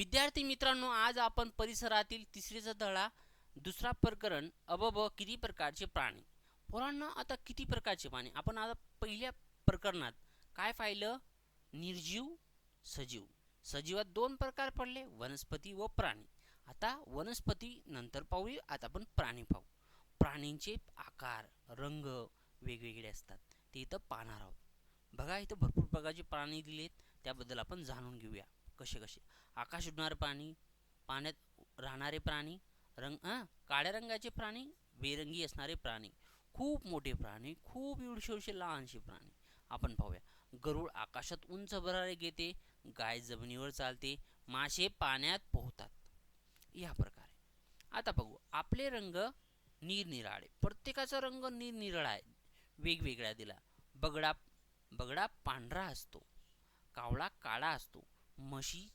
विद्यार्थी मित्रांनो आज आपण परिसरातील तिसरीचा धडा दुसरा प्रकरण अबब किती प्रकारचे प्राणी? पोरांना आता किती प्रकारचे प्राणी? आपण आता पहिल्या प्रकरणात काय पाहिलं? निर्जीव सजीव. सजीवात दोन प्रकार पडले वनस्पती व प्राणी. आता वनस्पती नंतर पाहूया आता आपण प्राणी पाहू. प्राणींचे आकार रंग वेगवेगळे असतात. ते इथं पाहणार आहोत. बघा इथं भरपूर प्रकारचे प्राणी दिलेत त्याबद्दल आपण जाणून घेऊया. कसे कसे? आकाश उडणारे प्राणी पाण्यात राहणारे प्राणी रंग हां काळ्या रंगाचे प्राणी बेरंगी असणारे प्राणी खूप मोठे प्राणी खूप एवढे एवढे लहानसे प्राणी. आपण पाहूया. गरुड आकाशात उंच भरारे घेते गाय जमिनीवर चालते मासे पाण्यात पोहतात. या प्रकारे. आता बघू. आपले रंग निरनिराळे. प्रत्येकाचा रंग निरनिराळा आहे. वेगवेगळा दिला. बगडा बगडा पांढरा असतो. कावळा काळा असतो. म्हशी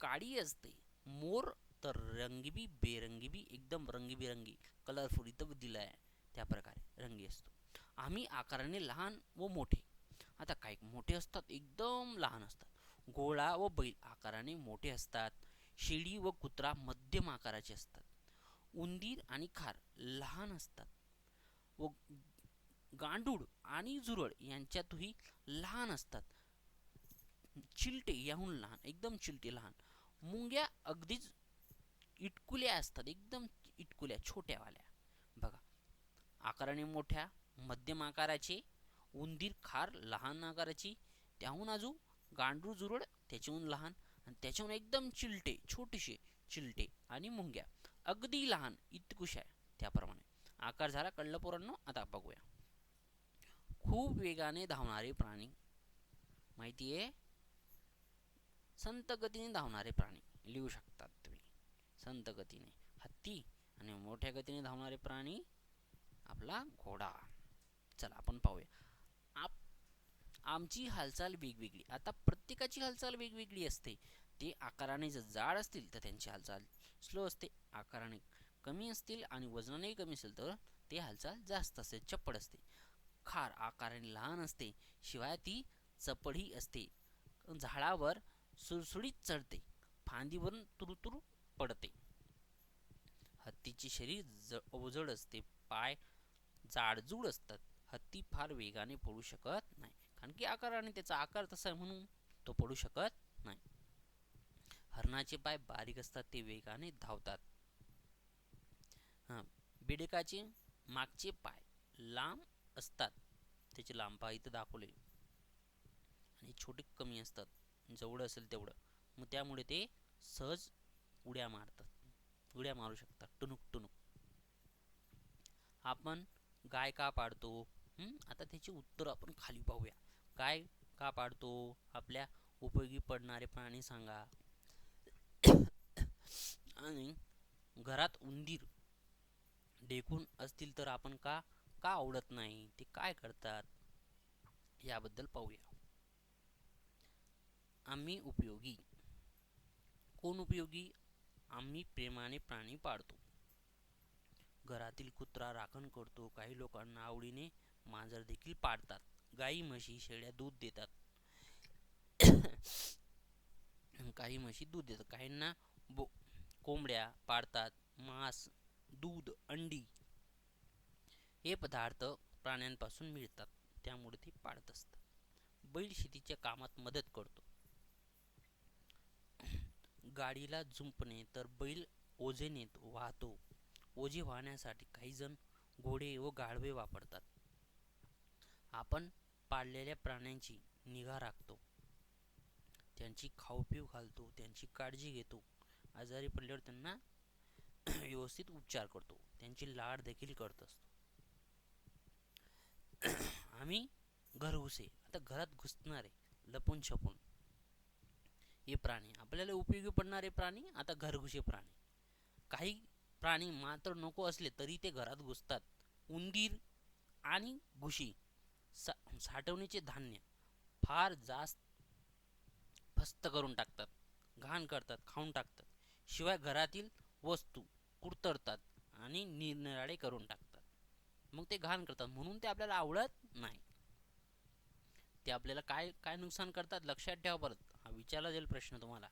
काळी असते. मोर तर रंगीबी बेरंगीबी एकदम रंगीबिरंगी कलरफुल इथं दिलं आहे. त्या प्रकारे रंगी असतो. आम्ही आकाराने लहान व मोठे. आता काही मोठे असतात? एकदम लहान असतात. गोळा व बैल आकाराने मोठे असतात. शेळी व कुत्रा मध्यम आकाराचे असतात. उंदीर आणि खार लहान असतात. व गांडूळ आणि झुरळ यांच्यातही लहान असतात. चिलटे याहून लहान एकदम चिलटे लहान. मुंग्या अगदीच इटकुल्या असतात एकदम इटकुल्या छोट्यावाल्या. बघा आकाराने मोठ्या मध्यम आकाराचे उंदीर खार लहान आकाराची त्याहून अजून गांडूळ जुरड त्याच्याहून लहान आणि त्याच्याहून एकदम चिलटे छोटेसे चिलटे आणि मुंग्या. अगदी लहान इतकुशा त्याप्रमाणे. आकार झाला कळलं पोरांनो आता बघूया. खूप वेगाने धावणारे प्राणी. माहिती आहे संत गतीने धावणारे प्राणी लिहू शकतात तुम्ही. संत गतीने हत्ती आणि मोठ्या गतीने धावणारे प्राणी आपला घोडा. चला आपण पाहूया. आप आमची हालचाल वेगवेगळी. आता प्रत्येकाची हालचाल वेगवेगळी असते. ते आकाराने जर जाड असतील तर त्यांची हालचाल स्लो असते. आकाराने कमी असतील आणि वजनानेही कमी असेल तर ते हालचाल जास्त असते. चप्पड असते. खार आकाराने लहान असते. शिवाय ती चपडही असते. झाडावर सुळसुळीत चढते. फांदीवरून तुरुतुरू पडते. हत्तीचे शरीर ज अवजड असते. पाय जाडजूड असतात. हत्ती फार वेगाने पडू शकत नाही. कारण की आकाराने त्याचा आकार तसा आहे म्हणून तो पडू शकत नाही. हरणाचे पाय बारीक असतात. ते वेगाने धावतात. हां मागचे पाय लांब असतात. त्याचे लांब पाय इथं दाखवले. आणि छोटे कमी असतात. जेवढं असेल तेवढं. मग त्यामुळे ते सहज उड्या मारतात. उड्या मारू शकतात. टुनुक टुनुक आपण गाय का पाडतो? आता त्याची उत्तर आपण खाली पाहूया. गाय का पाडतो? आपल्या उपयोगी पडणारे प्राणी सांगा. आणि घरात उंदीर डेकून असतील तर आपण का का आवडत नाही? ते काय करतात? याबद्दल पाहूया. आम्ही उपयोगी. कोण उपयोगी? आम्ही प्रेमाने प्राणी पाळतो. घरातील कुत्रा राखण करतो. काही लोकांना आवडीने मांजर देखील पाळतात गाई म्हशी शेळ्या दूध देतात. काही म्हशी दूध देतात. काहींना बो कोंबड्या पाळतात मांस दूध अंडी हे पदार्थ प्राण्यांपासून मिळतात. त्यामुळे ते पाळत असतात. बैल शेतीच्या कामात मदत करतो. गाडीला झुंपणे तर बैल ओझेनेत वाहतो. ओझे वाहण्यासाठी काही जण घोडे व गाढवे वापरतात. आपण पाळलेल्या प्राण्यांची निगा राखतो. त्यांची खाऊपिऊ घालतो त्यांची काळजी घेतो आजारी पडल्यावर त्यांना व्यवस्थित उपचार करतो त्यांची लाड देखील करत असतो. आम्ही घरघुसे आता घरात घुसणारे लपून छपून हे प्राणी. आपल्याला उपयोगी पडणारे प्राणी आता घरघुशी प्राणी. काही प्राणी मात्र नको असले तरी ते घरात घुसतात. उंदीर आणि घुशी. सा साठवणीचे धान्य फार जास्त फस्त करून टाकतात. घाण करतात खाऊन टाकतात. शिवाय घरातील वस्तू कुरतरतात आणि निरनिराळे करून टाकतात. मग ते घाण करतात. म्हणून ते आपल्याला आवडत नाही. ते आपल्याला काय काय नुकसान करतात लक्षात ठेवा परत. हा विचारला जाईल प्रश्न तुम्हाला.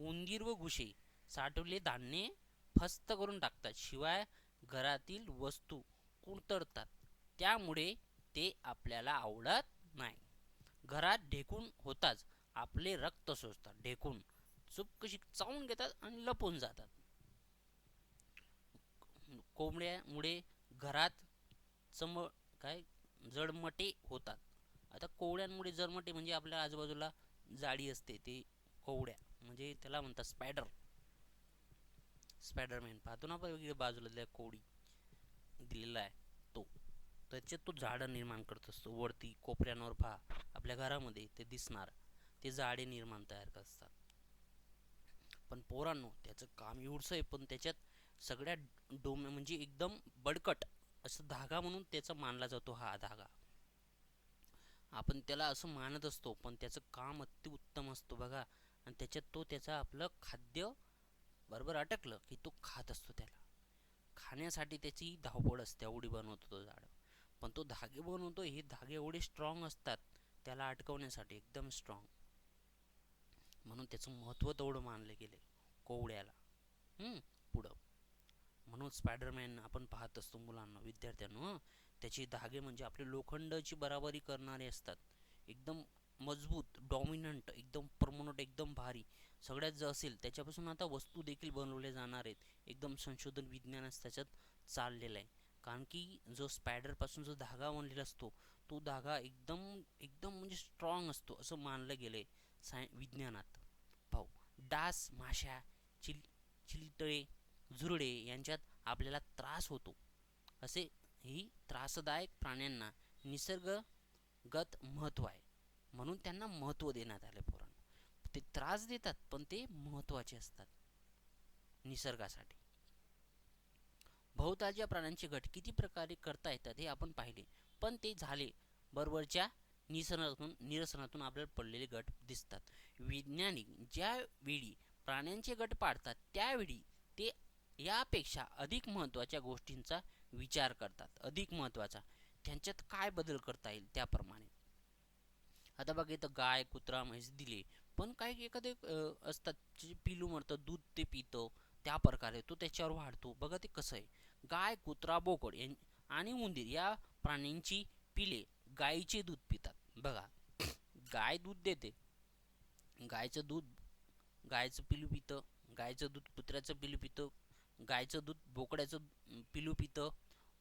उंदीर व घुशे साठवले धान्य फस्त करून टाकतात. शिवाय घरातील वस्तू कुरतडतात. त्यामुळे ते आपल्याला आवडत नाही. घरात ढेकून होताच आपले रक्त सोचतात ढेकून चूप कशी चावून घेतात आणि लपून जातात. कोंबड्यामुळे घरात चम काय? जडमटे होतात. आता कोवड्यांमुळे जडमटे म्हणजे आपल्या आजूबाजूला जाळी असते ते कोवड्या म्हणजे त्याला म्हणतात स्पायडर. स्पायडरमॅन. पाहतो ना वेगळ्या बाजूला त्या कोवडी दिलेला आहे तो. त्याच्यात तो झाडं निर्माण करत असतो. वरती कोपऱ्यांवर पहा आपल्या घरामध्ये ते दिसणार. ते झाडे निर्माण तयार करत असतात पण पोरांनो त्याचं काम एवढंच आहे पण त्याच्यात सगळ्या डोम म्हणजे एकदम बडकट असं धागा म्हणून त्याचा मानला जातो हा धागा. आपण त्याला असं मानत असतो पण त्याचं काम अतिउत्तम असतो बघा. आणि त्याच्यात तो त्याचा आपलं खाद्य बरोबर अटकलं की तो खात असतो त्याला. खाण्यासाठी त्याची धावपळ असते एवढी बनवतो तो झाड. पण तो धागे बनवतो हे धागे एवढे स्ट्रॉंग असतात त्याला अटकवण्यासाठी एकदम स्ट्रॉंग म्हणून त्याचं महत्त्व तेवढं मानलं गेले कोवड्याला हम्म, पुढं. म्हणून स्पायडरमॅन आपण पाहत असतो मुलांना विद्यार्थ्यांना त्याचे धागे म्हणजे आपले लोखंडाची बराबरी करणारे असतात. एकदम मजबूत डॉमिनंट एकदम परमनंट एकदम भारी. सगळ्यात जे असेल त्याच्यापासून आता वस्तू देखील बनवल्या जाणार आहेत. एकदम संशोधन विज्ञानास त्याच्यात चाललेलं आहे. कारण की जो स्पायडरपासून जो धागा बनलेला असतो तो धागा एकदम एकदम म्हणजे स्ट्रॉंग असतो असं मानलं गेलं आहे साय विज्ञानात. भाऊ डास माशा चिल चिलटळे झुरडे यांच्यात आपल्याला त्रास होतो. असे ही त्रासदायक प्राण्यांना निसर्गगत महत्त्व आहे. म्हणून त्यांना महत्त्व देण्यात आले पोरांना. ते त्रास देतात पण ते महत्त्वाचे असतात. निसर्गासाठी. भोवतालच्या प्राण्यांचे गट किती प्रकारे करता येतात हे आपण पाहिले. पण ते झाले बरोबरच्या निसर्गातून निरसनातून आपल्याला पडलेले गट दिसतात. वैज्ञानिक ज्यावेळी प्राण्यांचे गट पाडतात त्यावेळी ते यापेक्षा अधिक महत्त्वाच्या गोष्टींचा विचार करतात. अधिक महत्त्वाचा. त्यांच्यात काय बदल करता येईल त्याप्रमाणे. आता बघा इथं गाय कुत्रा म्हैस दिले. पण काही एखादे असतात जे पिलू मरतं दूध ते पितं त्या प्रकारे तो त्याच्यावर वाढतो. बघा ते कसं आहे. गाय कुत्रा बोकड यां आणि उंदीर या प्राण्यांची पिले गायीचे दूध पितात. बघा गाय दूध देते. गायचं दूध गायचं पिलू पितं गायचं दूध कुत्र्याचं पिलू पितं गायचं दूध बोकड्याचं पिलू पितं.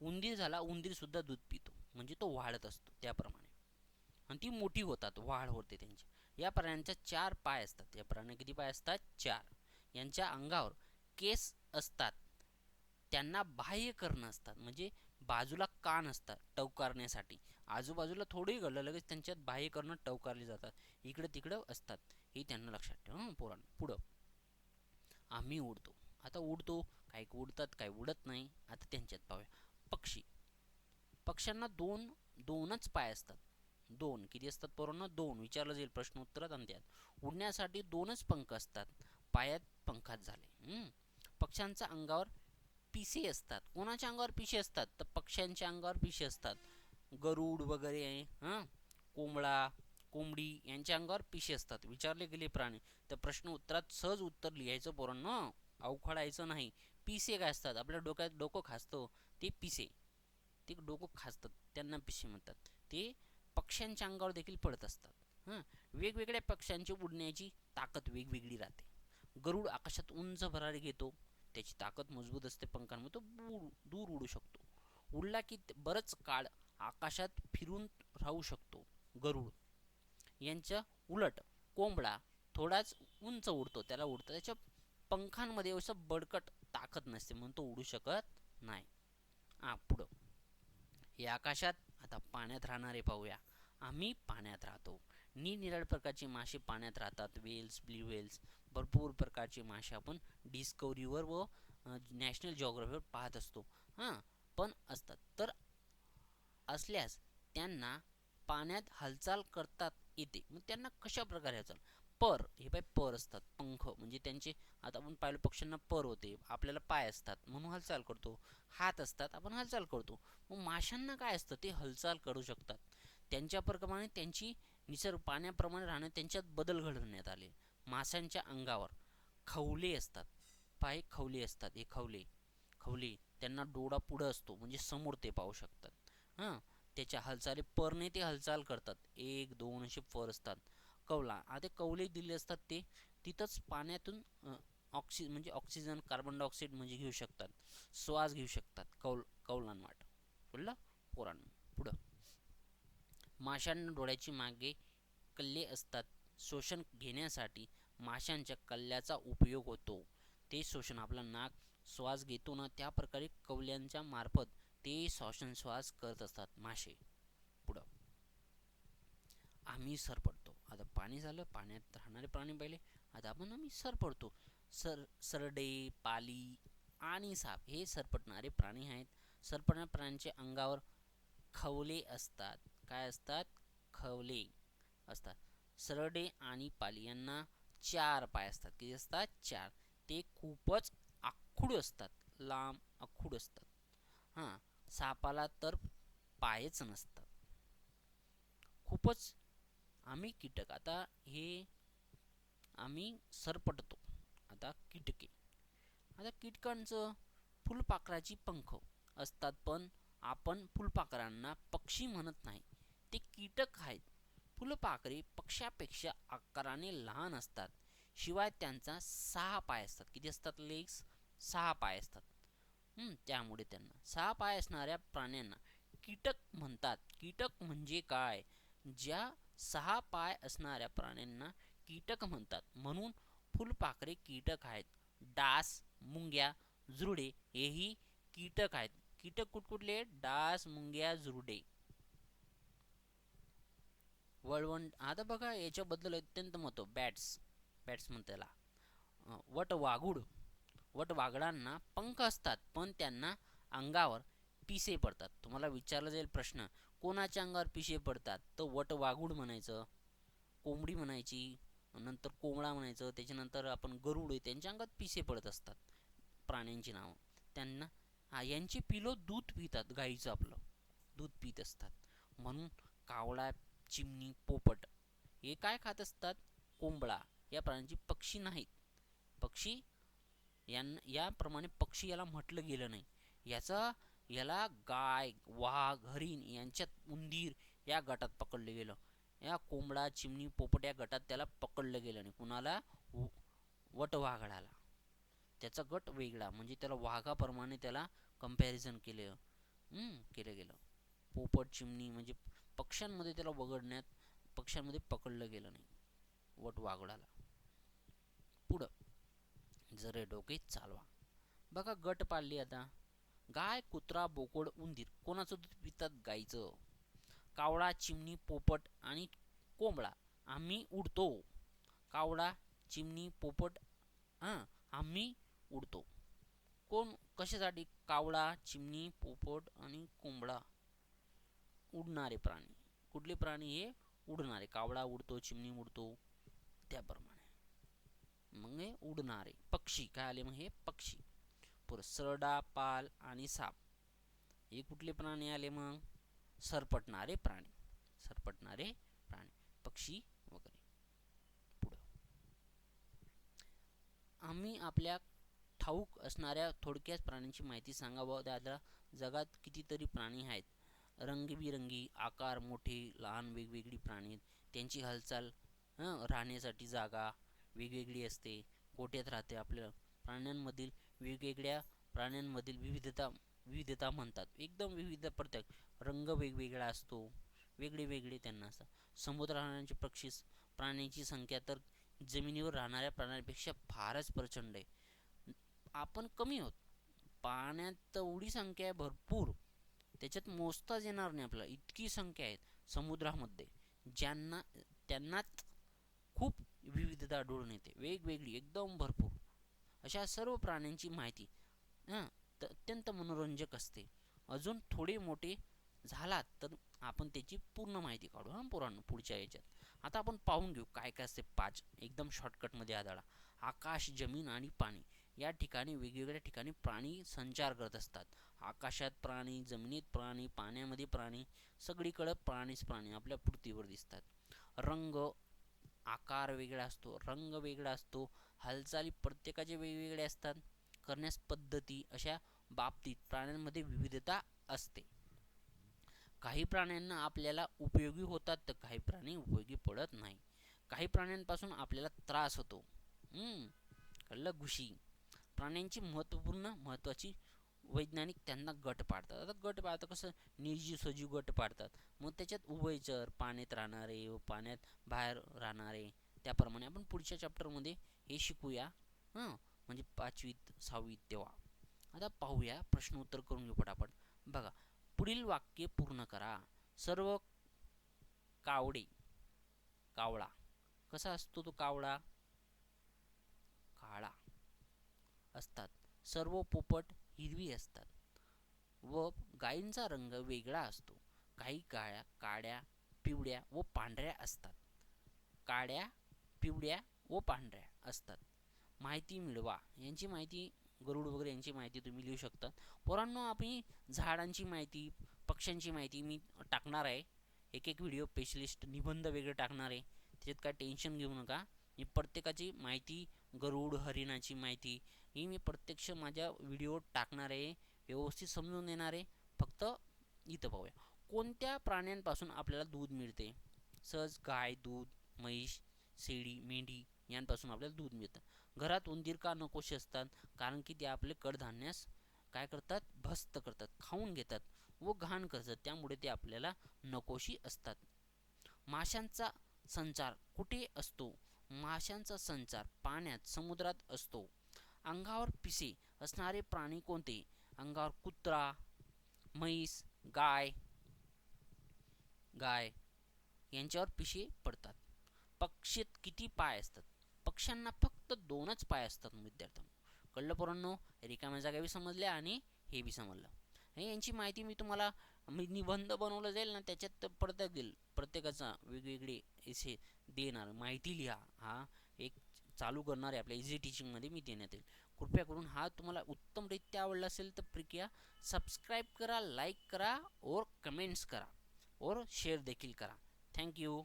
उंदीर झाला उंदीर सुद्धा दूध पितो. म्हणजे तो वाढत असतो त्याप्रमाणे. आणि ती मोठी होतात वाढ होते त्यांची. या प्राण्यांच्या चार पाय असतात. या प्राण्या किती पाय असतात? चार. यांच्या अंगावर केस असतात. त्यांना बाह्य कर्ण असतात. म्हणजे बाजूला कान असतात टवकारण्यासाठी. आजूबाजूला थोडंही घडलं लगेच त्यांच्यात बाह्य करणं टवकारले जातात. इकडं तिकडं असतात. हे त्यांना लक्षात ठेवा पोरांना. पुढं. आम्ही उडतो. आता उडतो. काही उडतात काही उडत नाही. आता त्यांच्यात पाहूया. पक्षी. पक्ष्यांना दोन दोनच पाय असतात. दोन. किती असतात पोरांना? दोन. विचारलं जाईल प्रश्न उत्तरात आणि त्यात. उडण्यासाठी दोनच पंख असतात. पायात पंखात झाले. हम्म. पक्ष्यांच्या अंगावर पिसे असतात. कोणाच्या अंगावर पिसे असतात? तर पक्ष्यांच्या अंगावर पिसे असतात. गरुड वगैरे हां? कोंबडा कोंबडी यांच्या अंगावर पिसे असतात. विचारले गेले प्राणी. तर प्रश्न उत्तरात सहज उत्तर लिहायचं पोरांना. अवखडायचं नाही. पिसे काय असतात? आपल्या डोक्यात डोकं खासतं ते पिसे. ते डोकं खासतात त्यांना पिसे म्हणतात. ते पक्ष्यांच्या अंगावर देखील पडत असतात. हां? वेगवेगळ्या पक्ष्यांची उडण्याची ताकद वेगवेगळी राहते. गरुड आकाशात उंच भरारी घेतो त्याची ताकद मजबूत असते पंखांमध्ये तो दूर दूर उडू शकतो. उडला की बरंच काळ आकाशात फिरून राहू शकतो गरुड. यांच्या उलट कोंबडा थोडाच उंच उडतो त्याला उडतं. त्याच्या पंखांमध्ये असं बडकट ताकद नसते म्हणून तो उडू शकत नाही. आ पुढं. हे आकाशात आता पाण्यात राहणारे पाहूया. आम्ही पाण्यात राहतो. निरनिराळ प्रकारचे मासे पाण्यात राहतात. वेल्स ब्ल्यू वेल्स भरपूर प्रकारचे मासे आपण डिस्कवरीवर व नॅशनल जॉग्राफीवर पाहत असतो. हां पण असतात. तर असल्यास त्यांना पाण्यात हालचाल करतात येते. मग त्यांना कशा प्रकारे हालचाल? पर हे पाय पर असतात पंख. म्हणजे त्यांचे आता आपण पाहिलं पक्ष्यांना पर होते. आपल्याला पाय असतात. म्हणून हालचाल करतो. हात असतात आपण हालचाल करतो. मग माशांना काय असतं? ते हालचाल करू शकतात. त्यांच्याप्रमाणे त्यांची निसर्ग पाण्याप्रमाणे राहणं त्यांच्यात बदल घडवण्यात आले. माशांच्या अंगावर खवले असतात. पाय खवले असतात. हे खवले खवले. त्यांना डोळा पुढं असतो. म्हणजे समोर ते पाहू शकतात. हां? त्याच्या हालचाली परने ते हालचाल करतात. एक दोन असे पर असतात. कवला. आता कवले दिले असतात ते तिथंच पाण्यातून ऑक्सि म्हणजे ऑक्सिजन कार्बन डायऑक्साईड म्हणजे घेऊ शकतात. श्वास घेऊ शकतात. कौल कौलांवाट बोललं? पोरांनो. पुढं. माशांना डोळ्याची मागे कल्ले असतात. शोषण घेण्यासाठी माशांच्या कल्ल्याचा उपयोग होतो. ते शोषण आपला नाक श्वास घेतो ना त्या प्रकारे कवल्यांच्या मार्फत ते श्वास करत असतात मासे पुढं. आम्ही सरपडतो आता पाणी झालं पाण्यात राहणारे प्राणी पाहिले. आता आपण आम्ही सरपडतो सर सरडे पाली आणि साप हे सरपटणारे प्राणी आहेत. सरपटणाऱ्या प्राण्यांच्या अंगावर खवले असतात. काय असतात? खवले असतात. सरडे आणि पाली यांना चार पाय असतात. किती असतात? चार. ते खूपच आखूड असतात. लांब आखूड असतात. हां सापाला तर पायच नसतात. खूपच आम्ही कीटक. आता हे आम्ही सरपटतो. आता कीटके. आता कीटकांचं फुलपाखराची पंख असतात पण आपण फुलपाखरांना पक्षी म्हणत नाही. ते कीटक आहेत. फुलपाखरे पक्ष्यापेक्षा आकाराने लहान असतात. शिवाय त्यांचा सहा पाय असतात. किती असतात लेग्स? सहा पाय असतात. त्यामुळे त्यांना. सहा पाय असणाऱ्या प्राण्यांना कीटक म्हणतात. कीटक म्हणजे काय? ज्या सहा पाय असणाऱ्या प्राण्यांना कीटक म्हणतात. म्हणून फुलपाखरे कीटक आहेत. डास मुंग्या जुरडे हेही कीटक आहेत. कीटक कुठकुठले? डास मुंग्या जुरडे वळवंट आता बघा याच्याबद्दल अत्यंत महत्त्व. बॅट्स बॅट्स त्याला वट वाघुड वट वाघडांना पंख असतात पण त्यांना अंगावर पिसे पडतात. तुम्हाला विचारला जाईल प्रश्न. कोणाच्या अंगावर पिसे पडतात? तर वट वाघूड म्हणायचं कोंबडी म्हणायची नंतर कोंबडा म्हणायचं त्याच्यानंतर आपण गरुड त्यांच्या अंगात पिसे पडत असतात प्राण्यांची नावं. त्यांना हा यांची पिलो दूध पितात गाईचं आपलं. दूध पित असतात. म्हणून कावळा चिमणी पोपट हे काय खात असतात? कोंबडा. या प्राण्यांची पक्षी नाहीत. पक्षी यांना याप्रमाणे पक्षी याला म्हटलं गेलं नाही. याचा याला गाय वाघ हरिण यांच्यात उंदीर या गटात पकडलं गेलं. या कोंबडा चिमणी पोपट या गटात त्याला पकडलं गेलं नाही कुणाला? वटवाघळाला त्याचा गट वेगळा म्हणजे त्याला वाघाप्रमाणे त्याला कंपॅरिझन केलं केलं गेलं. पोपट चिमणी म्हणजे पक्ष्यांमध्ये त्याला वगडण्यात पक्ष्यांमध्ये पकडलं गेलं नाही. वट वाघळाला पुढं. जरे डोके चालवा. बघा गट पाडली आता. गाय कुत्रा बोकड उंदीर कोणाचं दूध पितात गाईचं? कावळा चिमणी पोपट आणि कोंबडा आम्ही उडतो. कावळा चिमणी पोपट हां आम्ही उडतो. कोण कशासाठी? कावळा चिमणी पोपट आणि कोंबडा उडणारे प्राणी. कुठले प्राणी हे? उडणारे. कावळा उडतो चिमणी उडतो त्याप्रमाणे. मग हे उडणारे. पक्षी. काय आले मग हे? पक्षी. भरपूर. सरडा पाल आणि साप. हे कुठले प्राणी आले मग? सरपटणारे प्राणी. सरपटणारे प्राणी. पक्षी वगैरे. पुढं. आम्ही आपल्या ठाऊक असणाऱ्या थोडक्यात प्राण्यांची माहिती सांगावं. दादा जगात कितीतरी प्राणी आहेत. रंगीबिरंगी आकार मोठे लहान वेगवेगळी प्राणी त्यांची हालचाल राहण्यासाठी जागा वेगवेगळी असते. गोट्यात राहते आपल्या प्राण्यांमधील वेगवेगळ्या प्राण्यांमधील विविधता विविधता म्हणतात. एकदम विविध प्रत्येक. रंग वेगवेगळा असतो. वेगळे वेगळे त्यांना असतात. समुद्र राहण्याचे पक्षी प्राण्यांची संख्या तर जमिनीवर राहणाऱ्या प्राण्यांपेक्षा फारच प्रचंड आहे. आपण कमी आहोत. पाण्यात एवढी संख्या आहे भरपूर. त्याच्यात मोजताच येणार नाही आपल्याला. इतकी संख्या आहेत समुद्रामध्ये. ज्यांना त्यांनाच खूप विविधता आढळून येते. वेगवेगळी एकदम भरपूर. अशा सर्व प्राण्यांची माहिती अत्यंत मनोरंजक असते. अजून थोडे मोठे झालात तर आपण त्याची पूर्ण माहिती काढू हां पुराण पुढच्या याच्यात. आता आपण पाहून घेऊ काय काय असते पाच एकदम शॉर्टकटमध्ये आदळा आकाश जमीन आणि पाणी. या ठिकाणी वेगवेगळ्या ठिकाणी प्राणी संचार करत असतात. आकाशात प्राणी जमिनीत प्राणी पाण्यामध्ये प्राणी सगळीकडं प्राणीच प्राणी आपल्या पृथ्वीवर दिसतात. रंग आकार वेगळा असतो रंग वेगळा असतो हालचाली प्रत्येकाचे वेगवेगळे असतात. करण्यास पद्धती अशा बाबतीत प्राण्यांमध्ये विविधता असते. काही प्राण्यांना आपल्याला उपयोगी होतात तर काही प्राणी उपयोगी पडत नाही. काही प्राण्यांपासून आपल्याला त्रास होतो. कळलं घुशी. प्राण्यांची महत्त्वपूर्ण महत्त्वाची वैज्ञानिक त्यांना गट पाडतात. आता गट पाडतात कसं निर्जीव सजीव गट पाडतात. मग त्याच्यात उभयचर पाण्यात राहणारे व पाण्यात बाहेर राहणारे. त्याप्रमाणे आपण पुढच्या चॅप्टरमध्ये हे शिकूया हां? म्हणजे पाचवीत सहावीत तेव्हा. आता पाहूया प्रश्न उत्तर करून घेऊ पटापट. बघा पुढील वाक्य पूर्ण करा. सर्व कावडे कावळा. कसा असतो तो कावळा? काळा असतात. सर्व पोपट हिरवी असतात. व गायींचा रंग वेगळा असतो. काही काळ्या काळ्या पिवळ्या व पांढऱ्या असतात. काळ्या पिवळ्या व पांढऱ्या असतात. माहिती मिळवा. यांची माहिती गरुड वगैरे यांची माहिती तुम्ही लिहू शकता पोरांनो आम्ही झाडांची माहिती पक्ष्यांची माहिती मी टाकणार आहे. एक एक व्हिडिओ स्पेशलिस्ट निबंध वेगळे टाकणार आहे. त्याच्यात काय टेन्शन घेऊ नका. मी प्रत्येकाची माहिती गरुड हरिणाची माहिती ही मी प्रत्यक्ष माझ्या व्हिडिओ टाकणार आहे. व्यवस्थित समजून देणार आहे. फक्त इथं पाहूया. कोणत्या प्राण्यांपासून आपल्याला दूध मिळते? सहज गाय दूध म्हैस शेळी मेंढी यांपासून आपल्याला दूध मिळतं. घरात उंदीर का नकोशी असतात कारण की ते आपले कडधान्यास काय करतात? भस्त करतात खाऊन घेतात व घाण करतात. त्यामुळे ते आपल्याला नकोशी असतात. माशांचा संचार कुठे असतो? माशांचा संचार पाण्यात समुद्रात असतो. अंगावर पिसे असणारे प्राणी कोणते? अंगावर कुत्रा म्हैस गाय गाय यांच्यावर पिशे पडतात. पक्षीत किती पाय असतात? पक्ष्यांना फक्त दोनच पाय असतात विद्यार्थ्यांनो कळलं पोरांनो? रिकाम्या जागा बी समजल्या आणि हे बी समजलं. हे यांची माहिती मी तुम्हाला मी निबंध बनवलं जाईल ना त्याच्यात प्रत्येक देईल प्रत्येकाचा वेगवेगळे असे देणार माहिती लिहा. हा एक चालू करणार आहे आपल्या इझी टीचिंगमध्ये मी देण्यात येईल. कृपया करून हा तुम्हाला उत्तमरित्या आवडला असेल तर प्रक्रिया सबस्क्राईब करा लाईक करा और कमेंट्स करा. और शेअर देखील करा. थँक्यू